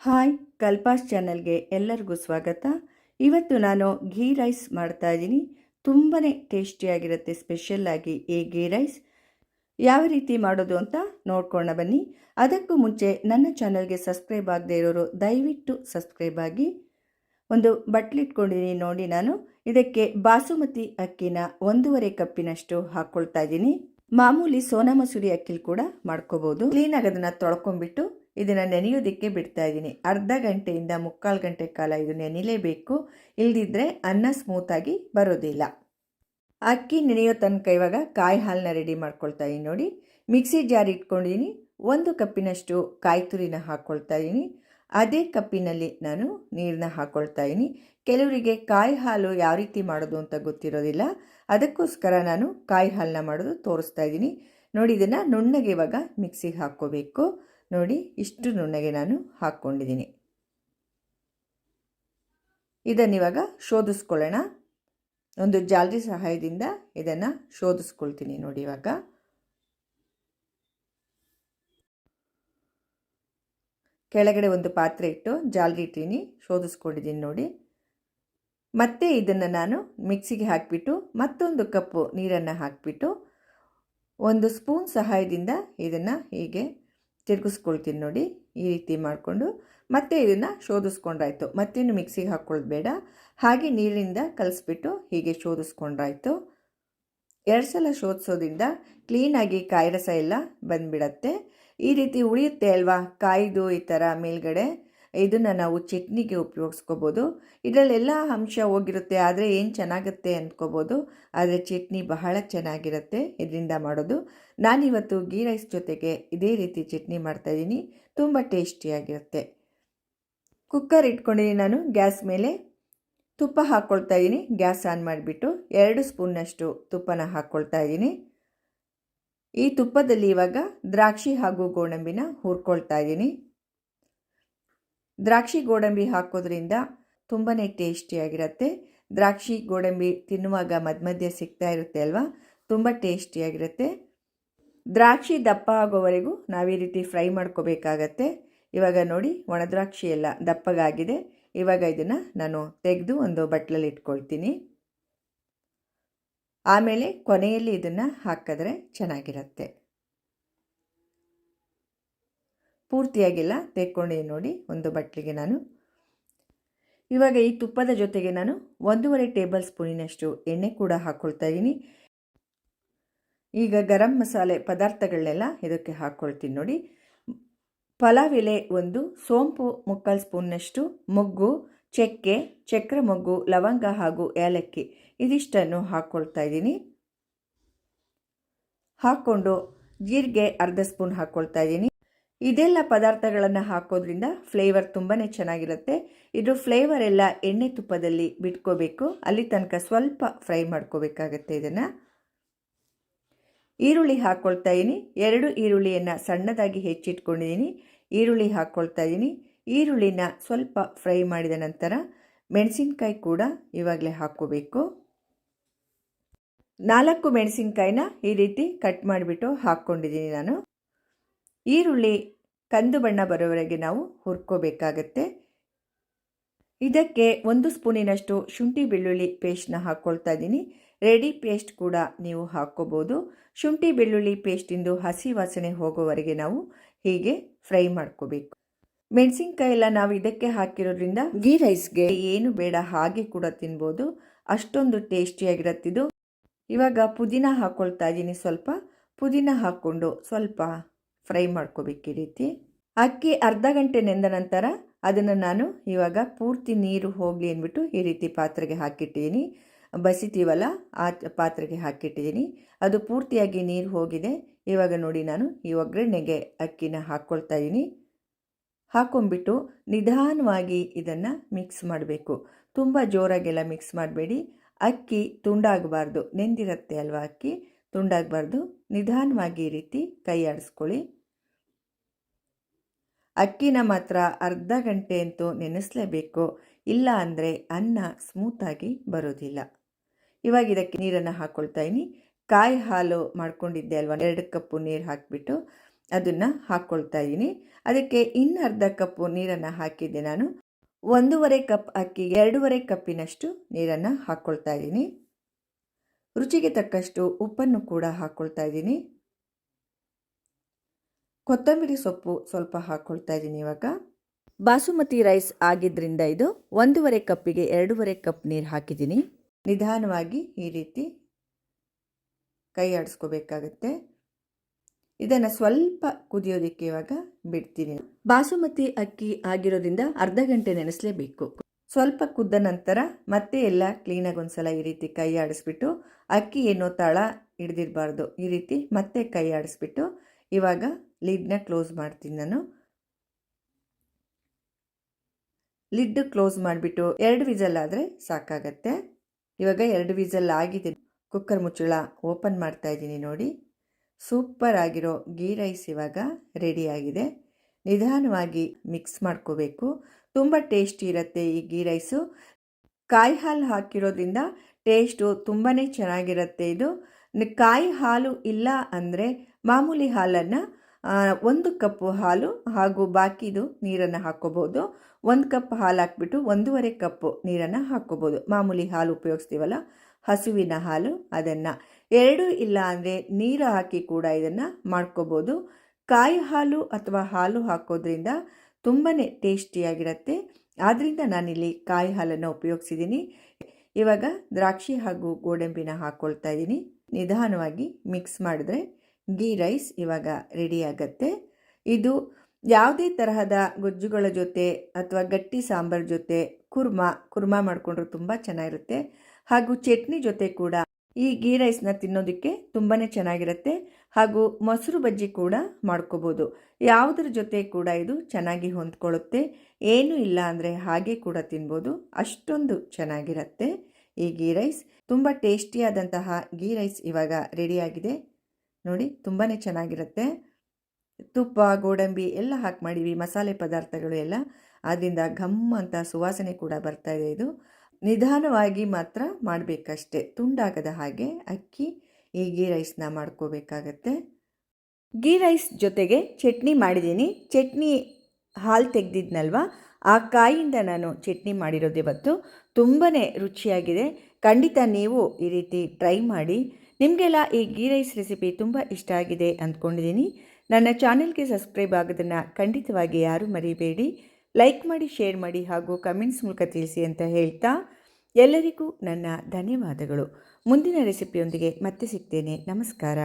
Hi ಕಲ್ಪಾಸ್ ಚಾನಲ್ಗೆ ಎಲ್ಲರಿಗೂ ಸ್ವಾಗತ. ಇವತ್ತು ನಾನು ಘೀ ರೈಸ್ ಮಾಡ್ತಾ ಇದ್ದೀನಿ. ತುಂಬಾ ಟೇಸ್ಟಿಯಾಗಿರುತ್ತೆ ಸ್ಪೆಷಲ್ಲಾಗಿ ಈ ಘೀ ರೈಸ್. ಯಾವ ರೀತಿ ಮಾಡೋದು ಅಂತ ನೋಡ್ಕೊಳ್ಳೋಣ ಬನ್ನಿ. ಅದಕ್ಕೂ ಮುಂಚೆ ನನ್ನ ಚಾನಲ್ಗೆ ಸಬ್ಸ್ಕ್ರೈಬ್ ಆಗದೆ ಇರೋರು ದಯವಿಟ್ಟು ಸಬ್ಸ್ಕ್ರೈಬ್ ಆಗಿ. ಒಂದು ಬಟ್ಲಿಟ್ಕೊಂಡಿದ್ದೀನಿ ನೋಡಿ ನಾನು. ಇದಕ್ಕೆ ಬಾಸುಮತಿ ಅಕ್ಕಿನ ಒಂದೂವರೆ ಕಪ್ಪಿನಷ್ಟು ಹಾಕ್ಕೊಳ್ತಾ ಇದ್ದೀನಿ. ಮಾಮೂಲಿ ಸೋನಾ ಮಸೂರಿ ಅಕ್ಕಿಲಿ ಕೂಡ ಮಾಡ್ಕೋಬೋದು. ಕ್ಲೀನಾಗಿ ಅದನ್ನು ತೊಳ್ಕೊಂಬಿಟ್ಟು ಇದನ್ನು ನೆನೆಯೋದಕ್ಕೆ ಬಿಡ್ತಾ ಇದ್ದೀನಿ. ಅರ್ಧ ಗಂಟೆಯಿಂದ ಮುಕ್ಕಾಲು ಗಂಟೆ ಕಾಲ ಇದು ನೆನಿಲೇಬೇಕು. ಇಲ್ಲದಿದ್ದರೆ ಅನ್ನ ಸ್ಮೂತಾಗಿ ಬರೋದಿಲ್ಲ. ಅಕ್ಕಿ ನೆನೆಯೋ ತನಕ ಇವಾಗ ಕಾಯಿ ಹಾಲನ್ನ ರೆಡಿ ಮಾಡ್ಕೊಳ್ತಾ ಇದ್ದೀನಿ ನೋಡಿ. ಮಿಕ್ಸಿ ಜಾರ್ ಇಟ್ಕೊಂಡಿದ್ದೀನಿ. ಒಂದು ಕಪ್ಪಿನಷ್ಟು ಕಾಯಿ ತುರಿನ ಹಾಕ್ಕೊಳ್ತಾ ಇದ್ದೀನಿ. ಅದೇ ಕಪ್ಪಿನಲ್ಲಿ ನಾನು ನೀರನ್ನ ಹಾಕ್ಕೊಳ್ತಾ ಇದ್ದೀನಿ. ಕೆಲವರಿಗೆ ಕಾಯಿ ಹಾಲು ಯಾವ ರೀತಿ ಮಾಡೋದು ಅಂತ ಗೊತ್ತಿರೋದಿಲ್ಲ. ಅದಕ್ಕೋಸ್ಕರ ನಾನು ಕಾಯಿ ಹಾಲನ್ನ ಮಾಡೋದು ತೋರಿಸ್ತಾ ಇದ್ದೀನಿ. ನೋಡಿ, ಇದನ್ನು ನುಣ್ಣಗೆ ಇವಾಗ ಮಿಕ್ಸಿಗೆ ಹಾಕ್ಕೋಬೇಕು. ನೋಡಿ, ಇಷ್ಟು ನುಣ್ಣಗೆ ನಾನು ಹಾಕ್ಕೊಂಡಿದ್ದೀನಿ. ಇದನ್ನಿವಾಗ ಶೋಧಿಸ್ಕೊಳ್ಳೋಣ. ಒಂದು ಜಾಲರಿ ಸಹಾಯದಿಂದ ಇದನ್ನು ಶೋಧಿಸ್ಕೊಳ್ತೀನಿ ನೋಡಿ ಇವಾಗ. ಕೆಳಗಡೆ ಒಂದು ಪಾತ್ರೆ ಇಟ್ಟು ಜಾಲರಿ ಇಟ್ಟೀನಿ ಶೋಧಿಸ್ಕೊಂಡಿದ್ದೀನಿ ನೋಡಿ. ಮತ್ತೆ ಇದನ್ನು ನಾನು ಮಿಕ್ಸಿಗೆ ಹಾಕಿಬಿಟ್ಟು ಮತ್ತೊಂದು ಕಪ್ಪು ನೀರನ್ನು ಹಾಕಿಬಿಟ್ಟು ಒಂದು ಸ್ಪೂನ್ ಸಹಾಯದಿಂದ ಇದನ್ನು ಹೀಗೆ ತಿರುಗಿಸ್ಕೊಳ್ತೀನಿ ನೋಡಿ, ಈ ರೀತಿ ಮಾಡಿಕೊಂಡು ಮತ್ತೆ ಇದನ್ನು ಶೋಧಿಸ್ಕೊಂಡ್ರಾಯ್ತು. ಮತ್ತೇನು ಮಿಕ್ಸಿಗೆ ಹಾಕ್ಕೊಳ್ಳೋದು ಬೇಡ. ಹಾಗೆ ನೀರಿನಿಂದ ಕಲಿಸ್ಬಿಟ್ಟು ಹೀಗೆ ಶೋಧಿಸ್ಕೊಂಡ್ರಾಯ್ತು. ಎರಡು ಸಲ ಶೋಧಿಸೋದ್ರಿಂದ ಕ್ಲೀನಾಗಿ ಕಾಯಿ ರಸ ಎಲ್ಲ ಬಂದ್ಬಿಡತ್ತೆ. ಈ ರೀತಿ ಉಳಿಯುತ್ತೆ ಅಲ್ವಾ? ಕಾಯ್ದು ಈ ಥರ ಮೇಲ್ಗಡೆ. ಇದನ್ನು ನಾವು ಚಟ್ನಿಗೆ ಉಪಯೋಗಿಸ್ಕೋಬೋದು. ಇದರಲ್ಲೆಲ್ಲ ಅಂಶ ಹೋಗಿರುತ್ತೆ, ಆದರೆ ಏನು ಚೆನ್ನಾಗುತ್ತೆ ಅಂದ್ಕೋಬೋದು ಆದರೆ ಚಟ್ನಿ ಬಹಳ ಚೆನ್ನಾಗಿರುತ್ತೆ ಇದರಿಂದ ಮಾಡೋದು. ನಾನಿವತ್ತು ಗೀ ರೈಸ್ ಜೊತೆಗೆ ಇದೇ ರೀತಿ ಚಟ್ನಿ ಮಾಡ್ತಾಯಿದ್ದೀನಿ ತುಂಬ ಟೇಸ್ಟಿಯಾಗಿರುತ್ತೆ ಕುಕ್ಕರ್ ಇಟ್ಕೊಂಡಿದ್ದೀನಿ ನಾನು, ಗ್ಯಾಸ್ ಮೇಲೆ. ತುಪ್ಪ ಹಾಕ್ಕೊಳ್ತಾ ಇದ್ದೀನಿ, ಗ್ಯಾಸ್ ಆನ್ ಮಾಡಿಬಿಟ್ಟು ಎರಡು ಸ್ಪೂನ್ನಷ್ಟು ತುಪ್ಪನ ಹಾಕ್ಕೊಳ್ತಾ ಇದ್ದೀನಿ. ಈ ತುಪ್ಪದಲ್ಲಿ ಇವಾಗ ದ್ರಾಕ್ಷಿ ಹಾಗೂ ಗೋಡಂಬಿನ ಹುರ್ಕೊಳ್ತಾ ಇದ್ದೀನಿ. ದ್ರಾಕ್ಷಿ ಗೋಡಂಬಿ ಹಾಕೋದ್ರಿಂದ ತುಂಬಾ ಟೇಸ್ಟಿಯಾಗಿರುತ್ತೆ. ದ್ರಾಕ್ಷಿ ಗೋಡಂಬಿ ತಿನ್ನುವಾಗ ಮಧ್ಯ ಮಧ್ಯೆ ಸಿಗ್ತಾ ಇರುತ್ತೆ ಅಲ್ವಾ? ತುಂಬ ಟೇಸ್ಟಿಯಾಗಿರುತ್ತೆ. ದ್ರಾಕ್ಷಿ ದಪ್ಪ ಆಗೋವರೆಗೂ ನಾವು ಈ ರೀತಿ ಫ್ರೈ ಮಾಡ್ಕೋಬೇಕಾಗತ್ತೆ. ಇವಾಗ ನೋಡಿ, ಒಣ ದ್ರಾಕ್ಷಿ ಎಲ್ಲ ದಪ್ಪಗಾಗಿದೆ. ಇವಾಗ ಇದನ್ನು ನಾನು ತೆಗೆದು ಒಂದು ಬಟ್ಲಲ್ಲಿ ಇಟ್ಕೊಳ್ತೀನಿ. ಆಮೇಲೆ ಕೊನೆಯಲ್ಲಿ ಇದನ್ನು ಹಾಕಿದ್ರೆ ಚೆನ್ನಾಗಿರುತ್ತೆ. ಪೂರ್ತಿಯಾಗಿಲ್ಲ. ತೆಕ್ಕೊಂಡೆ ನೋಡಿ, ಒಂದು ಬಟ್ಲಿಗೆ ನಾನು. ಇವಾಗ ಈ ತುಪ್ಪದ ಜೊತೆಗೆ ನಾನು ಒಂದೂವರೆ ಟೇಬಲ್ ಸ್ಪೂನಿನಷ್ಟು ಎಣ್ಣೆ ಕೂಡ ಹಾಕ್ಕೊಳ್ತಾ ಇದ್ದೀನಿ. ಈಗ ಗರಂ ಮಸಾಲೆ ಪದಾರ್ಥಗಳನ್ನೆಲ್ಲ ಇದಕ್ಕೆ ಹಾಕ್ಕೊಳ್ತೀನಿ ನೋಡಿ. ಪಲಾವ್ ಎಲೆ ಒಂದು, ಸೋಂಪು ಮುಕ್ಕಾಲು ಸ್ಪೂನ್ನಷ್ಟು ಮೊಗ್ಗು, ಚಕ್ಕೆ, ಚಕ್ರ ಮೊಗ್ಗು, ಲವಂಗ ಹಾಗೂ ಏಲಕ್ಕಿ ಇದಿಷ್ಟನ್ನು ಹಾಕ್ಕೊಳ್ತಾ ಇದ್ದೀನಿ. ಹಾಕ್ಕೊಂಡು ಜೀರಿಗೆ ಅರ್ಧ ಸ್ಪೂನ್ ಹಾಕ್ಕೊಳ್ತಾ ಇದ್ದೀನಿ. ಇದೆಲ್ಲ ಪದಾರ್ಥಗಳನ್ನು ಹಾಕೋದ್ರಿಂದ ಫ್ಲೇವರ್ ತುಂಬಾ ಚೆನ್ನಾಗಿರುತ್ತೆ. ಇದು ಫ್ಲೇವರ್ ಎಲ್ಲ ಎಣ್ಣೆ ತುಪ್ಪದಲ್ಲಿ ಬಿಟ್ಕೋಬೇಕು. ಅಲ್ಲಿ ತನಕ ಸ್ವಲ್ಪ ಫ್ರೈ ಮಾಡ್ಕೋಬೇಕಾಗತ್ತೆ ಇದನ್ನು. ಈರುಳ್ಳಿ ಹಾಕ್ಕೊಳ್ತಾ ಇದ್ದೀನಿ ಎರಡು ಈರುಳ್ಳಿಯನ್ನು ಸಣ್ಣದಾಗಿ ಹೆಚ್ಚಿಟ್ಕೊಂಡಿದ್ದೀನಿ ಈರುಳ್ಳಿ ಹಾಕ್ಕೊಳ್ತಾ ಇದ್ದೀನಿ ಈರುಳ್ಳಿನ ಸ್ವಲ್ಪ ಫ್ರೈ ಮಾಡಿದ ನಂತರ ಮೆಣಸಿನ್ಕಾಯಿ ಕೂಡ ಇವಾಗಲೇ ಹಾಕ್ಕೋಬೇಕು. ನಾಲ್ಕು ಮೆಣಸಿನ್ಕಾಯಿನ ಈ ರೀತಿ ಕಟ್ ಮಾಡಿಬಿಟ್ಟು ಹಾಕ್ಕೊಂಡಿದ್ದೀನಿ ನಾನು. ಈರುಳ್ಳಿ ಕಂದು ಬಣ್ಣ ಬರೋವರೆಗೆ ನಾವು ಹುರ್ಕೋಬೇಕಾಗತ್ತೆ. ಇದಕ್ಕೆ ಒಂದು ಸ್ಪೂನಿನಷ್ಟು ಶುಂಠಿ ಬೆಳ್ಳುಳ್ಳಿ ಪೇಸ್ಟ್ನ ಹಾಕ್ಕೊಳ್ತಾ ಇದ್ದೀನಿ ರೆಡಿ ಪೇಸ್ಟ್ ಕೂಡ ನೀವು ಹಾಕ್ಕೋಬೋದು. ಶುಂಠಿ ಬೆಳ್ಳುಳ್ಳಿ ಪೇಸ್ಟಿಂದು ಹಸಿ ವಾಸನೆ ಹೋಗೋವರೆಗೆ ನಾವು ಹೀಗೆ ಫ್ರೈ ಮಾಡ್ಕೋಬೇಕು. ಮೆಣಸಿನ್ಕಾಯಿ ಎಲ್ಲ ನಾವು ಇದಕ್ಕೆ ಹಾಕಿರೋದ್ರಿಂದ ಗೀ ರೈಸ್ಗೆ ಏನು ಬೇಡ ಹಾಗೆ ಕೂಡ ತಿನ್ಬೋದು. ಅಷ್ಟೊಂದು ಟೇಸ್ಟಿಯಾಗಿರತ್ತಿದು. ಇವಾಗ ಪುದೀನ ಹಾಕ್ಕೊಳ್ತಾ ಇದ್ದೀನಿ ಸ್ವಲ್ಪ. ಪುದೀನ ಹಾಕ್ಕೊಂಡು ಸ್ವಲ್ಪ ಫ್ರೈ ಮಾಡ್ಕೋಬೇಕು ಈ ರೀತಿ. ಅಕ್ಕಿ ಅರ್ಧ ಗಂಟೆ ನೆಂದ ನಂತರ ಅದನ್ನು ನಾನು ಇವಾಗ ಪೂರ್ತಿ ನೀರು ಹೋಗಲಿ ಅಂದ್ಬಿಟ್ಟು ಈ ರೀತಿ ಪಾತ್ರೆಗೆ ಹಾಕಿಟ್ಟಿದ್ದೀನಿ. ಬಸಿತೀವಲ್ಲ, ಆ ಪಾತ್ರೆಗೆ ಹಾಕಿಟ್ಟಿದ್ದೀನಿ. ಅದು ಪೂರ್ತಿಯಾಗಿ ನೀರು ಹೋಗಿದೆ. ಇವಾಗ ನೋಡಿ ನಾನು ಈ ಒಗ್ಗರಣೆಗೆ ಅಕ್ಕಿನ ಹಾಕ್ಕೊಳ್ತಾ ಇದ್ದೀನಿ. ಹಾಕೊಂಬಿಟ್ಟು ನಿಧಾನವಾಗಿ ಇದನ್ನು ಮಿಕ್ಸ್ ಮಾಡಬೇಕು. ತುಂಬ ಜೋರಾಗೆಲ್ಲ ಮಿಕ್ಸ್ ಮಾಡಬೇಡಿ. ಅಕ್ಕಿ ತುಂಡಾಗಬಾರ್ದು. ನೆಂದಿರತ್ತೆ ಅಲ್ವಾ ಅಕ್ಕಿ? ತುಂಡಾಗಬಾರ್ದು. ನಿಧಾನವಾಗಿ ಈ ರೀತಿ ಕೈ ಆಡಿಸ್ಕೊಳ್ಳಿ. ಅಕ್ಕಿನ ಮಾತ್ರ ಅರ್ಧ ಗಂಟೆ ಅಂತೂ ನೆನೆಸಲೇಬೇಕು. ಇಲ್ಲ ಅಂದರೆ ಅನ್ನ ಸ್ಮೂತಾಗಿ ಬರೋದಿಲ್ಲ. ಇವಾಗ ಇದಕ್ಕೆ ನೀರನ್ನು ಹಾಕ್ಕೊಳ್ತಾ ಇದ್ದೀನಿ ಕಾಯಿ ಹಾಲು ಮಾಡ್ಕೊಂಡಿದ್ದೆ ಅಲ್ವಾ? ಎರಡು ಕಪ್ಪು ನೀರು ಹಾಕಿಬಿಟ್ಟು ಅದನ್ನು ಹಾಕ್ಕೊಳ್ತಾ ಇದ್ದೀನಿ ಅದಕ್ಕೆ ಇನ್ನು ಅರ್ಧ ಕಪ್ಪು ನೀರನ್ನು ಹಾಕಿದ್ದೆ ನಾನು. ಒಂದೂವರೆ ಕಪ್ ಅಕ್ಕಿ, ಎರಡೂವರೆ ಕಪ್ಪಿನಷ್ಟು ನೀರನ್ನು ಹಾಕ್ಕೊಳ್ತಾ ಇದ್ದೀನಿ ರುಚಿಗೆ ತಕ್ಕಷ್ಟು ಉಪ್ಪನ್ನು ಕೂಡ ಹಾಕ್ಕೊಳ್ತಾ ಇದ್ದೀನಿ ಕೊತ್ತಂಬರಿ ಸೊಪ್ಪು ಸ್ವಲ್ಪ ಹಾಕ್ಕೊಳ್ತಾ ಇದ್ದೀನಿ ಇವಾಗ. ಬಾಸುಮತಿ ರೈಸ್ ಆಗಿದ್ದರಿಂದ ಇದು ಒಂದೂವರೆ ಕಪ್ಪಿಗೆ ಎರಡೂವರೆ ಕಪ್ ನೀರು ಹಾಕಿದ್ದೀನಿ. ನಿಧಾನವಾಗಿ ಈ ರೀತಿ ಕೈ ಆಡಿಸ್ಕೋಬೇಕಾಗತ್ತೆ. ಇದನ್ನು ಸ್ವಲ್ಪ ಕುದಿಯೋದಕ್ಕೆ ಇವಾಗ ಬಿಡ್ತೀನಿ. ಬಾಸುಮತಿ ಅಕ್ಕಿ ಆಗಿರೋದ್ರಿಂದ ಅರ್ಧ ಗಂಟೆ ನೆನೆಸಲೇಬೇಕು. ಸ್ವಲ್ಪ ಕುದ್ದ ನಂತರ ಮತ್ತೆ ಎಲ್ಲ ಕ್ಲೀನಾಗಿ ಒಂದ್ಸಲ ಈ ರೀತಿ ಕೈ ಆಡಿಸ್ಬಿಟ್ಟು ಅಕ್ಕಿ ಏನೋ ತಳ ಹಿಡ್ದಿರಬಾರ್ದು ಈ ರೀತಿ ಮತ್ತೆ ಕೈ ಆಡಿಸ್ಬಿಟ್ಟು ಇವಾಗ ಲಿಡ್ನ ಕ್ಲೋಸ್ ಮಾಡ್ತೀನಿ ನಾನು. ಲಿಡ್ ಕ್ಲೋಸ್ ಮಾಡಿಬಿಟ್ಟು ಎರಡು ವಿಸಲ್ ಆದರೆ ಸಾಕಾಗತ್ತೆ. ಇವಾಗ ಎರಡು ವಿಸಲ್ ಆಗಿದೆ. ಕುಕ್ಕರ್ ಮುಚ್ಚಳ ಓಪನ್ ಮಾಡ್ತಾ ಇದ್ದೀನಿ ನೋಡಿ. ಸೂಪರ್ ಆಗಿರೋ ಗೀ ರೈಸ್ ಇವಾಗ ರೆಡಿಯಾಗಿದೆ ನಿಧಾನವಾಗಿ ಮಿಕ್ಸ್ ಮಾಡ್ಕೋಬೇಕು. ತುಂಬ ಟೇಸ್ಟಿ ಇರುತ್ತೆ ಈ ಗೀ ರೈಸು. ಕಾಯಿ ಹಾಲು ಹಾಕಿರೋದ್ರಿಂದ ಟೇಸ್ಟು ತುಂಬಾ ಚೆನ್ನಾಗಿರುತ್ತೆ ಇದು. ಕಾಯಿ ಹಾಲು ಇಲ್ಲ ಅಂದರೆ ಮಾಮೂಲಿ ಹಾಲನ್ನು ಒಂದು ಕಪ್ಪು ಹಾಲು ಹಾಗೂ ಬಾಕಿದು ನೀರನ್ನು ಹಾಕ್ಕೋಬೋದು. ಒಂದು ಕಪ್ ಹಾಲು ಹಾಕ್ಬಿಟ್ಟು ಒಂದೂವರೆ ಕಪ್ಪು ನೀರನ್ನು ಹಾಕ್ಕೋಬೋದು. ಮಾಮೂಲಿ ಹಾಲು ಉಪಯೋಗಿಸ್ತೀವಲ್ಲ? ಹಸುವಿನ ಹಾಲು, ಅದನ್ನು. ಎರಡೂ ಇಲ್ಲ ಅಂದರೆ ನೀರು ಹಾಕಿ ಕೂಡ ಇದನ್ನು ಮಾಡ್ಕೋಬೋದು. ಕಾಯಿ ಹಾಲು ಅಥವಾ ಹಾಲು ಹಾಕೋದ್ರಿಂದ ತುಂಬಾ ಟೇಸ್ಟಿಯಾಗಿರುತ್ತೆ. ಆದ್ದರಿಂದ ನಾನಿಲ್ಲಿ ಕಾಯಿ ಹಾಲನ್ನು ಉಪಯೋಗಿಸಿದ್ದೀನಿ ಇವಾಗ ದ್ರಾಕ್ಷಿ ಹಾಗೂ ಗೋಡಂಬಿನ ಹಾಕ್ಕೊಳ್ತಾ ಇದ್ದೀನಿ ನಿಧಾನವಾಗಿ ಮಿಕ್ಸ್ ಮಾಡಿದ್ರೆ ಗೀ ರೈಸ್ ಇವಾಗ ರೆಡಿ ಆಗತ್ತೆ. ಇದು ಯಾವುದೇ ತರಹದ ಗೊಜ್ಜುಗಳ ಜೊತೆ ಅಥವಾ ಗಟ್ಟಿ ಸಾಂಬಾರ್ ಜೊತೆ ಕುರ್ಮಾ ಕುರ್ಮಾ ಮಾಡಿಕೊಂಡ್ರೆ ತುಂಬ ಚೆನ್ನಾಗಿರುತ್ತೆ. ಹಾಗೂ ಚಟ್ನಿ ಜೊತೆ ಕೂಡ ಈ ಗೀ ರೈಸ್ನ ತಿನ್ನೋದಕ್ಕೆ ತುಂಬಾ ಚೆನ್ನಾಗಿರುತ್ತೆ. ಹಾಗೂ ಮೊಸರು ಬಜ್ಜಿ ಕೂಡ ಮಾಡ್ಕೋಬೋದು. ಯಾವುದ್ರ ಜೊತೆ ಕೂಡ ಇದು ಚೆನ್ನಾಗಿ ಹೊಂದ್ಕೊಳ್ಳುತ್ತೆ. ಏನೂ ಇಲ್ಲ ಅಂದರೆ ಹಾಗೆ ಕೂಡ ತಿನ್ಬೋದು. ಅಷ್ಟೊಂದು ಚೆನ್ನಾಗಿರುತ್ತೆ ಈ ಗೀ ರೈಸ್. ತುಂಬ ಟೇಸ್ಟಿಯಾದಂತಹ ಗೀ ರೈಸ್ ಇವಾಗ ರೆಡಿಯಾಗಿದೆ ನೋಡಿ ತುಂಬಾ ಚೆನ್ನಾಗಿರುತ್ತೆ. ತುಪ್ಪ, ಗೋಡಂಬಿ ಎಲ್ಲ ಹಾಕಿ ಮಾಡಿವಿ, ಮಸಾಲೆ ಪದಾರ್ಥಗಳು ಎಲ್ಲ. ಆದ್ದರಿಂದ ಘಮ್ ಅಂತ ಸುವಾಸನೆ ಕೂಡ ಬರ್ತಾ ಇದೆ ಇದು. ನಿಧಾನವಾಗಿ ಮಾತ್ರ ಮಾಡಬೇಕಷ್ಟೆ. ತುಂಡಾಗದ ಹಾಗೆ ಅಕ್ಕಿ, ಈ ಗೀ ರೈಸ್ನ ಮಾಡ್ಕೋಬೇಕಾಗತ್ತೆ. ಗೀ ರೈಸ್ ಜೊತೆಗೆ ಚಟ್ನಿ ಮಾಡಿದ್ದೀನಿ. ಚಟ್ನಿ ಹಾಲು ತೆಗೆದಿದ್ನಲ್ವ? ಆ ಕಾಯಿಂದ ನಾನು ಚಟ್ನಿ ಮಾಡಿರೋದು ಇವತ್ತು. ತುಂಬಾ ರುಚಿಯಾಗಿದೆ. ಖಂಡಿತ ನೀವು ಈ ರೀತಿ ಟ್ರೈ ಮಾಡಿ. ನಿಮಗೆಲ್ಲ ಈ ಗೀ ರೈಸ್ ರೆಸಿಪಿ ತುಂಬ ಇಷ್ಟ ಆಗಿದೆ ಅಂದ್ಕೊಂಡಿದ್ದೀನಿ. ನನ್ನ ಚಾನೆಲ್ಗೆ ಸಬ್ಸ್ಕ್ರೈಬ್ ಆಗೋದನ್ನು ಖಂಡಿತವಾಗಿ ಯಾರೂ ಮರಿಬೇಡಿ. ಲೈಕ್ ಮಾಡಿ, ಶೇರ್ ಮಾಡಿ ಹಾಗೂ ಕಮೆಂಟ್ಸ್ ಮೂಲಕ ತಿಳಿಸಿ ಅಂತ ಹೇಳ್ತಾ ಎಲ್ಲರಿಗೂ ನನ್ನ ಧನ್ಯವಾದಗಳು. ಮುಂದಿನ ರೆಸಿಪಿಯೊಂದಿಗೆ ಮತ್ತೆ ಸಿಗ್ತೇನೆ. ನಮಸ್ಕಾರ.